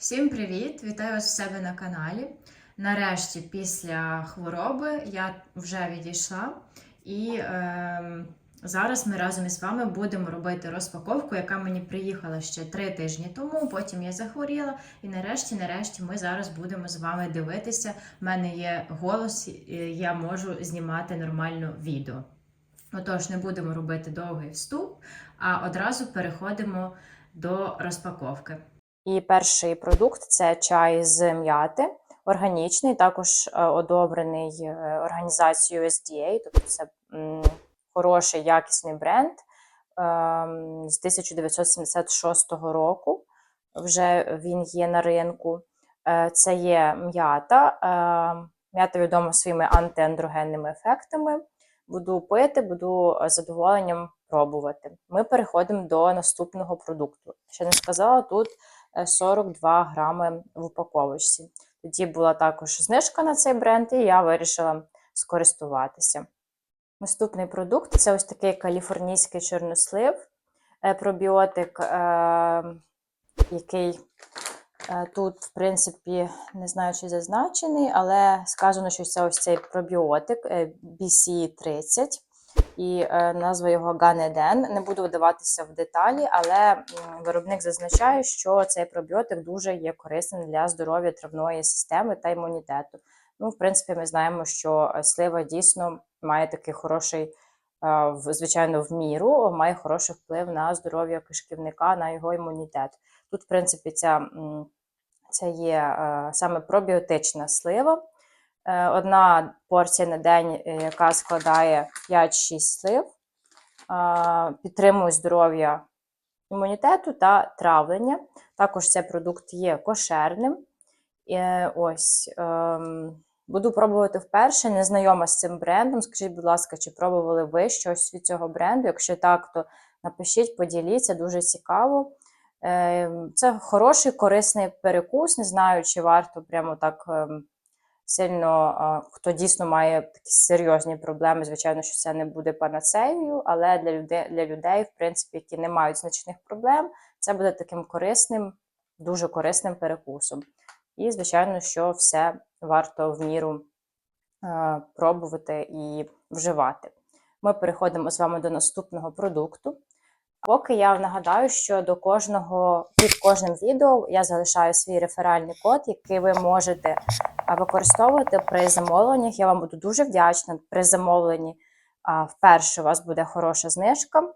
Всім привіт! Вітаю вас в себе на каналі. Нарешті, після хвороби, я вже відійшла, і е, зараз ми разом із вами будемо робити розпаковку, яка мені приїхала ще три тижні тому. Потім я захворіла, і нарешті, нарешті, ми зараз будемо з вами дивитися. У мене є голос, і я можу знімати нормально відео. Отож, не будемо робити довгий вступ, а одразу переходимо до розпаковки. І перший продукт це чай з м'яти, органічний, також е, одобрений е, організацією USDA, тобто це хороший якісний бренд ем, з 1976 року. Вже він є на ринку. Е, Це є м'ята. е, М'ята відома своїми антиандрогенними ефектами. Буду пити, буду задоволенням пробувати. Ми переходимо до наступного продукту. Ще не сказала, тут 42 грами в упаковочці. Тоді була також знижка на цей бренд, і я вирішила скористуватися. Наступний продукт це ось такий каліфорнійський чорнослив, е, пробіотик, е, який е, тут, в принципі, не знаю, чи зазначений, але сказано, що це ось цей пробіотик е, BC30 і е, назва його Ганеден. Не буду вдаватися в деталі, але виробник зазначає, що цей пробіотик дуже є корисним для здоров'я травної системи та імунітету. Ну, в принципі, ми знаємо, що слива дійсно має такий хороший, е, звичайно, в міру, має хороший вплив на здоров'я кишківника, на його імунітет. Тут, в принципі, ця, це є е, саме пробіотична слива. Е, Одна порція на день, е, яка складає 5-6 слив, е, підтримує здоров'я імунітету та травлення. Також цей продукт є кошерним. Ось, ем, буду пробувати вперше, не знайома з цим брендом. Скажіть, будь ласка, чи пробували ви щось від цього бренду? Якщо так, то напишіть, поділіться, дуже цікаво. Ем, Це хороший, корисний перекус. Не знаю, чи варто прямо так ем, сильно, хто дійсно має такі серйозні проблеми. Звичайно, що це не буде панацеєю, але для людей, для людей, в принципі, які не мають значних проблем, це буде таким корисним, дуже корисним перекусом. І, звичайно, що все варто в міру пробувати і вживати. Ми переходимо з вами до наступного продукту. Поки я нагадаю, що до кожного під кожним відео я залишаю свій реферальний код, який ви можете використовувати при замовленнях. Я вам буду дуже вдячна при замовленні. Вперше у вас буде хороша знижка.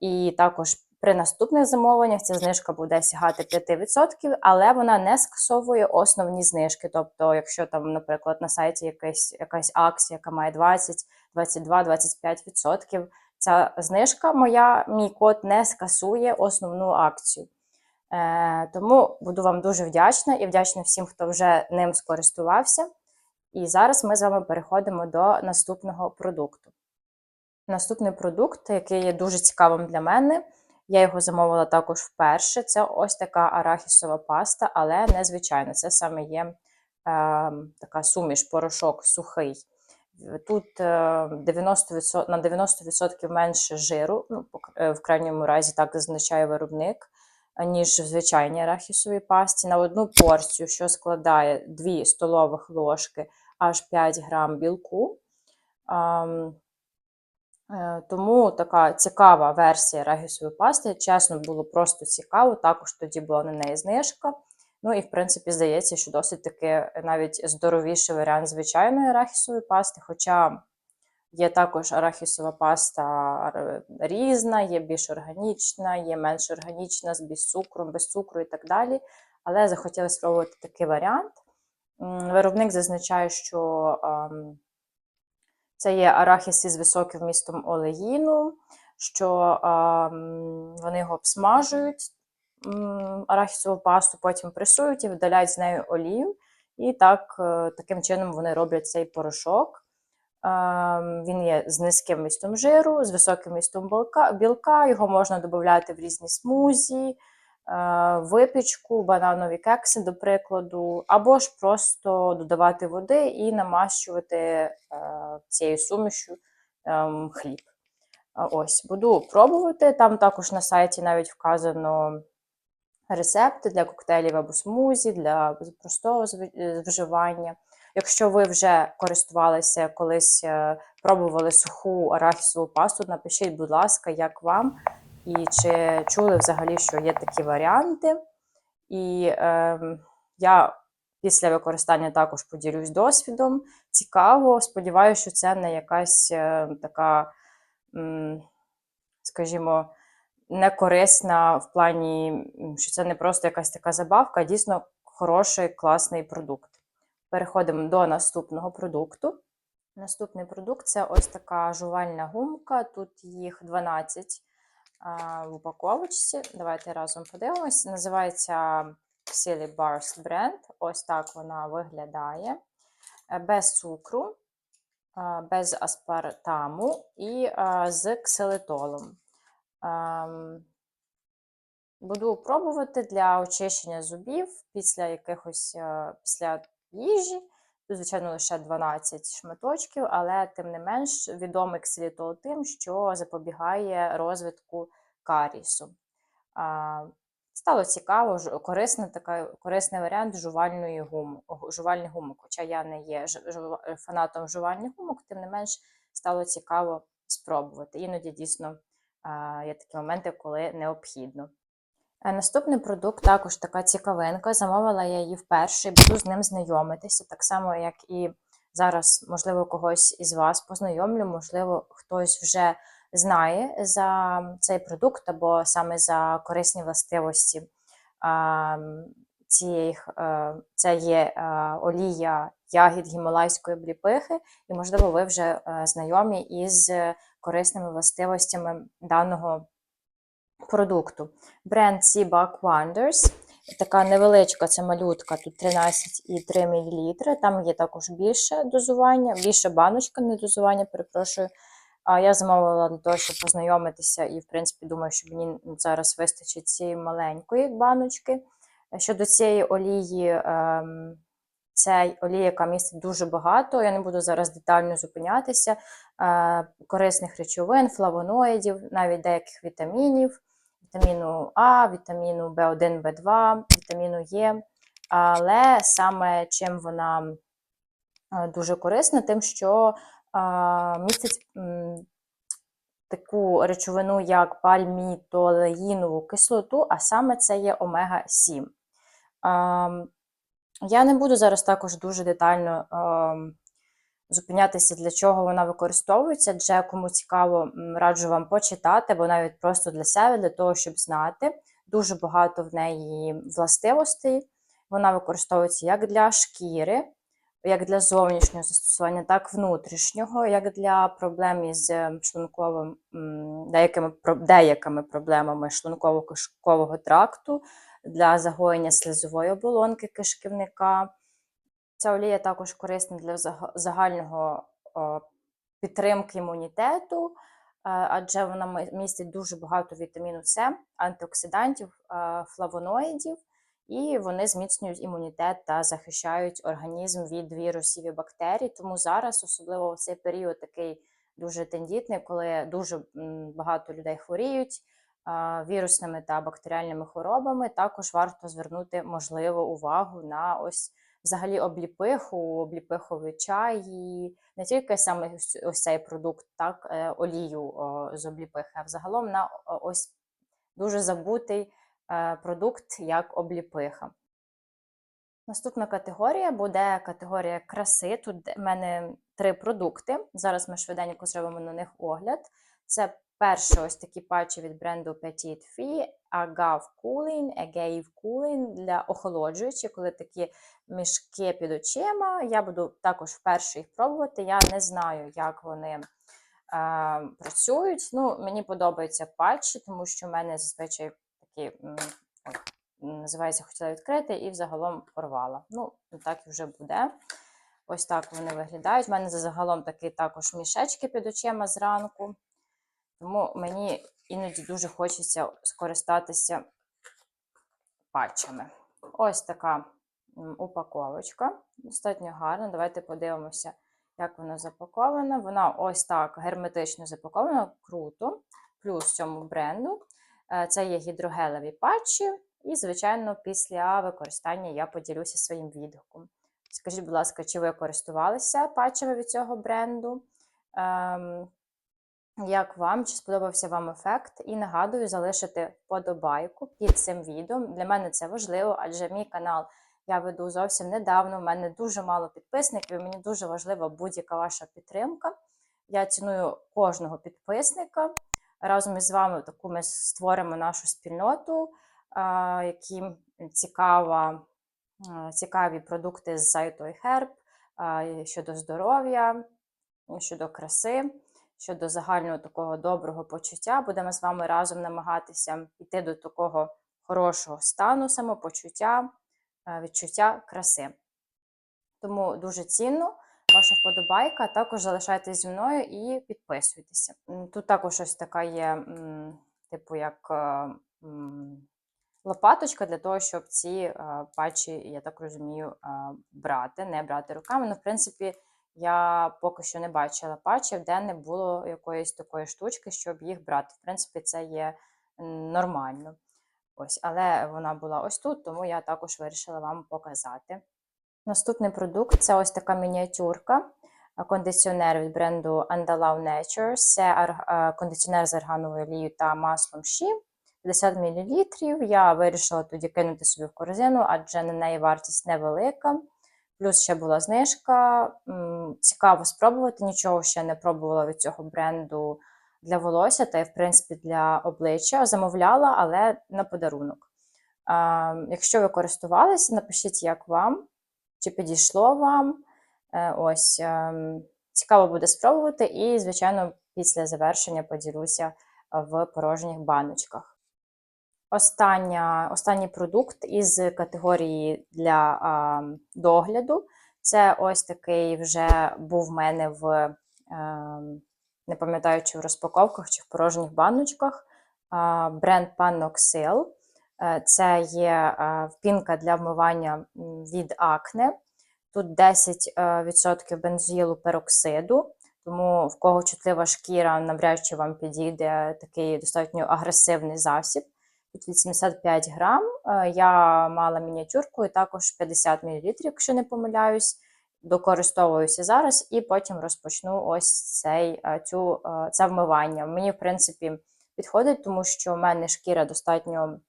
І також при наступних замовленнях ця знижка буде сягати 5%, але вона не скасовує основні знижки. Тобто, якщо там, наприклад, на сайті якась, якась акція, яка має 20, 22, 25%, ця знижка моя, мій код не скасує основну акцію. Е, тому буду вам дуже вдячна і вдячна всім, хто вже ним скористувався. І зараз ми з вами переходимо до наступного продукту. Наступний продукт, який є дуже цікавим для мене, я його замовила також вперше. Це ось така арахісова паста, але незвичайна. Це саме є е, така суміш, порошок сухий. Тут е, 90%, на 90% менше жиру, ну, е, в крайньому разі так зазначає виробник, ніж в звичайній арахісовій пасті. На одну порцію, що складає 2 столових ложки, аж 5 грам білку. Е, Тому така цікава версія рагісової пасти. Чесно, було просто цікаво. Також тоді була на неї знижка. Ну і в принципі здається, що досить таки навіть здоровіший варіант звичайної арахісової пасти. Хоча є також арахісова паста різна, є більш органічна, є менш органічна, з без цукру, без цукру і так далі. Але захотіли спробувати такий варіант. Виробник зазначає, що це є арахіс із високим вмістом олеїну, що вони його обсмажують, арахісову пасту, потім пресують і видаляють з нею олію. І так, е, таким чином вони роблять цей порошок. Він є з низьким вмістом жиру, з високим вмістом білка, білка. Його можна додати в різні смузі, е, випічку, бананові кекси, до прикладу, або ж просто додавати води і намащувати е, цією сумішю ем, хліб. Ось, буду пробувати. Там також на сайті навіть вказано рецепти для коктейлів або смузі, для простого е, вживання. Якщо ви вже користувалися колись, е, пробували суху арахісову пасту, напишіть, будь ласка, як вам, і чи чули взагалі, що є такі варіанти. І ем, я після використання також поділюсь досвідом. Цікаво, сподіваюся, що це не якась е, така, м, скажімо, некорисна в плані, що це не просто якась така забавка, а дійсно хороший, класний продукт. Переходимо до наступного продукту. Наступний продукт це ось така жувальна гумка. Тут їх 12 а, в упаковочці. Давайте разом подивимось. Називається Silly Bars Brand. Ось так вона виглядає. Е, Без цукру, без аспартаму і з ксилитолом. Буду пробувати для очищення зубів після якихось е, після їжі. Тут, звичайно, лише 12 шматочків, але тим не менш відомий ксилітол тим, що запобігає розвитку карісу. Стало цікаво, корисна така, корисний варіант жувальної гум, гу- жувальних гумок. Хоча я не є фанатом жувальних гумок, тим не менш стало цікаво спробувати. Іноді дійсно є такі моменти, коли необхідно. Е, Наступний продукт також така цікавинка. Замовила я її вперше і буду з ним знайомитися. Так само, як і зараз, можливо, когось із вас познайомлю, можливо, хтось вже знає за цей продукт або саме за корисні властивості цієї, е, це є е, олія ягід гімалайської обліпихи, і, можливо, ви вже знайомі із корисними властивостями даного продукту. Бренд Seabuck Wonders. Така невеличка це малютка, тут 13,3 мл. Там є також більше дозування, більше баночка, не дозування, перепрошую. А я замовила для того, щоб познайомитися, і, в принципі, думаю, що мені зараз вистачить цієї маленької баночки. Щодо цієї олії, ем, це олія, яка містить дуже багато. Я не буду зараз детально зупинятися. Е, корисних речовин, флавоноїдів, навіть деяких вітамінів, вітаміну А, вітаміну В1, В2, вітаміну Е. Але саме чим вона е, дуже корисна, тим, що е, містить таку речовину, як пальмітолеїнову кислоту, а саме це є омега-7. Ем, Я не буду зараз також дуже детально ем, зупинятися, для чого вона використовується, адже кому цікаво, раджу вам почитати, або навіть просто для себе, для того, щоб знати. Дуже багато в неї властивостей. Вона використовується як для шкіри, як для зовнішнього застосування, так і внутрішнього, як для проблем із е, шлунковим, деякими, деякими проблемами шлунково-кишкового тракту, для загоєння слизової оболонки кишківника. Ця олія також корисна для загального підтримки імунітету, е, адже вона містить дуже багато вітаміну С, антиоксидантів, е, флавоноїдів, і вони зміцнюють імунітет та захищають організм від вірусів і бактерій. Тому зараз, особливо в цей період, такий дуже тендітний, коли дуже багато людей хворіють вірусними та бактеріальними хворобами, також варто звернути можливо увагу на ось взагалі обліпиху, обліпиховий чай, і не тільки саме ось- цей продукт, так, е, олію з обліпихи, а взагалом на ось дуже забутий е, продукт, як обліпиха. Наступна категорія буде категорія краси. Тут в мене три продукти. Зараз ми швиденько зробимо на них огляд. Це перше ось такі патчі від бренду Petite Fille, Agave Cooling, Agave Cooling для охолоджуючі, коли такі мішки під очима. Я буду також вперше їх пробувати. Я не знаю, як вони е, працюють. Ну, мені подобаються патчі, тому що в мене зазвичай такі називається хотіла відкрити і взагалом порвала. Ну, так і вже буде. Ось так вони виглядають. У мене загалом такі також мішечки під очима зранку. Тому мені іноді дуже хочеться скористатися патчами. Ось така упаковочка. Достатньо гарна. Давайте подивимося, як вона запакована. Вона ось так герметично запакована, круто. Плюс цьому бренду. Е, Це є гідрогелеві патчі. І, звичайно, після використання я поділюся своїм відгуком. Скажіть, будь ласка, чи ви користувалися патчами від цього бренду? Як вам, чи сподобався вам ефект? І нагадую залишити вподобайку під цим відео. Для мене це важливо, адже мій канал я веду зовсім недавно. У мене дуже мало підписників, мені дуже важлива будь-яка ваша підтримка. Я ціную кожного підписника. Разом із вами таку ми створимо нашу спільноту, яким цікава, цікаві продукти з сайту iHerb щодо здоров'я, щодо краси, щодо загального такого доброго почуття. Будемо з вами разом намагатися йти до такого хорошого стану самопочуття, е, відчуття краси. Тому дуже цінно ваша вподобайка. Також залишайтесь зі мною і підписуйтеся. Тут також ось така є, типу, як е, лопаточка для того, щоб ці е, патчі, я так розумію, брати, не брати руками. Ну, в принципі, я поки що не бачила патчів, де не було якоїсь такої штучки, щоб їх брати. В принципі, це є нормально. Ось, але вона була ось тут, тому я також вирішила вам показати. Наступний продукт це ось така мініатюрка. Кондиціонер від бренду Andalou Nature. Це кондиціонер з аргановою олією та маслом щі. 50 мл. Я вирішила тоді кинути собі в корзину, адже на неї вартість невелика. Плюс ще була знижка. Цікаво спробувати. Нічого ще не пробувала від цього бренду для волосся та й, в принципі, для обличчя. Замовляла, але на подарунок. Якщо ви користувалися, напишіть, як вам чи підійшло вам. Е, Ось ем, цікаво буде спробувати, і, звичайно, після завершення поділюся в порожніх баночках. Остання, останній продукт із категорії для а, догляду. Це ось такий вже був в мене в, е, не пам'ятаю, чи в розпаковках, чи в порожніх баночках. А, бренд Panoxyl. Е, Це є е, пінка для вмивання від акне. Тут 10% бензоїлу пероксиду, тому в кого чутлива шкіра, навряд чи вам підійде такий достатньо агресивний засіб. Тут 85 грам. Е, Я мала мініатюрку і також 50 мл, якщо не помиляюсь. Докористовуюся зараз і потім розпочну ось цей, е, цю, е, це вмивання. Мені, в принципі, підходить, тому що в мене шкіра достатньо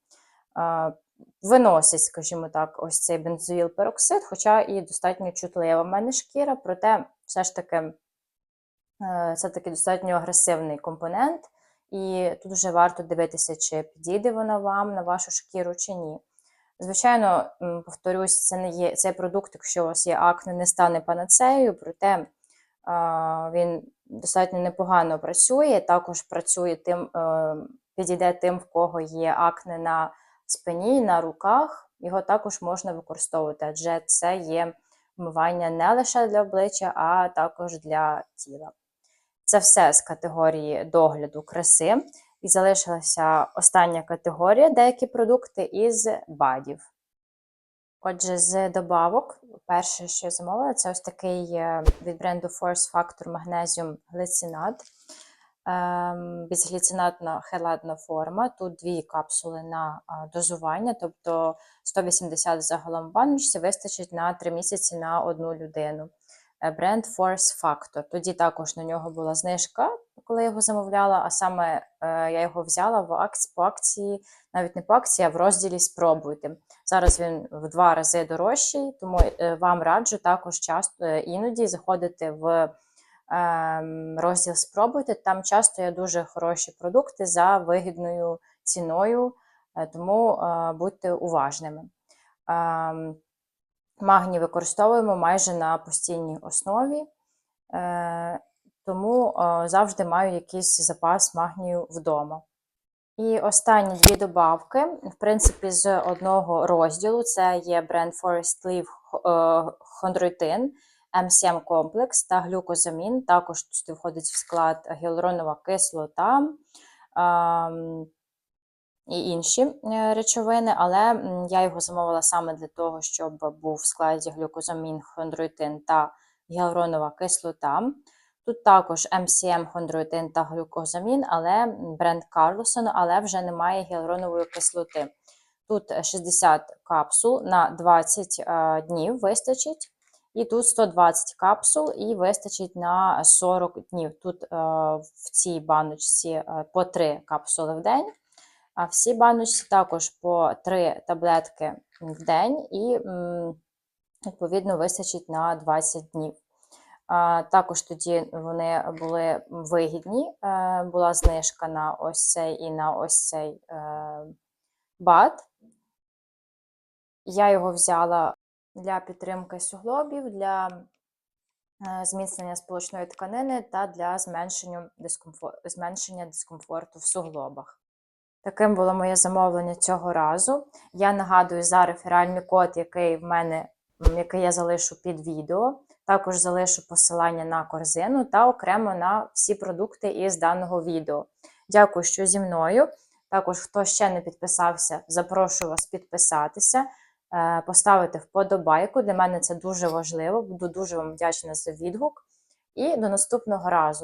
виносить, скажімо так, ось цей бензоїл пероксид, хоча і достатньо чутлива в мене шкіра, проте все ж таки це такий достатньо агресивний компонент. І тут вже варто дивитися, чи підійде вона вам на вашу шкіру чи ні. Звичайно, повторюсь, це не є цей продукт, якщо у вас є акне, не стане панацеєю, проте а, він достатньо непогано працює. Також працює тим, е, підійде тим, в кого є акне на спині, на руках. Його також можна використовувати, адже це є вмивання не лише для обличчя, а також для тіла. Це все з категорії догляду краси. І залишилася остання категорія деякі продукти із бадів. Отже, з добавок, перше, що я замовила, це ось такий е, від бренду Force Factor Magnesium глицинат. Ем, Безгліцинатна хелатна форма. Тут дві капсули на а, дозування, тобто 180 загалом в баночці вистачить на 3 місяці на одну людину. Е, Бренд Force Factor. Тоді також на нього була знижка, коли я його замовляла, а саме е, я його взяла в акції, по акції, навіть не по акції, а в розділі Спробуйте. Зараз він в два рази дорожчий, тому е, вам раджу також часто іноді заходити в ем, розділ Спробуйте. Там часто є дуже хороші продукти за вигідною ціною, тому будьте уважними. Ем, Магній використовуємо майже на постійній основі, е, тому е, завжди маю якийсь запас магнію вдома. І останні дві добавки, в принципі, з одного розділу це є бренд Forest Leaf е, хондроїтин, МСМ комплекс та глюкозамін. Також тут входить в склад гіалуронова кислота. Ем, і інші е, речовини, але я його замовила саме для того, щоб був в складі глюкозамін, хондроїтин та гіалуронова кислота. Тут також МСМ, хондроїтин та глюкозамін, але бренд Карлосон, але вже немає гіалуронової кислоти. Тут е, 60 капсул на 20 е, днів вистачить. І тут 120 капсул і вистачить на 40 днів. Тут е, в цій баночці по 3 капсули в день, а в цій баночці також по 3 таблетки в день і, відповідно, вистачить на 20 днів. Також тоді вони були вигідні, е, була знижка на ось цей і на ось цей е, бат. Я його взяла для підтримки суглобів, для е, зміцнення сполучної тканини та для зменшення дискомфорту в суглобах. Таким було моє замовлення цього разу. Я нагадую за реферальний код, який в мене, який я залишу під відео. Також залишу посилання на корзину та окремо на всі продукти із даного відео. Дякую, що зі мною. Також, хто ще не підписався, запрошую вас підписатися, е, поставити вподобайку. Для мене це дуже важливо. Буду дуже вам вдячна за відгук. І до наступного разу.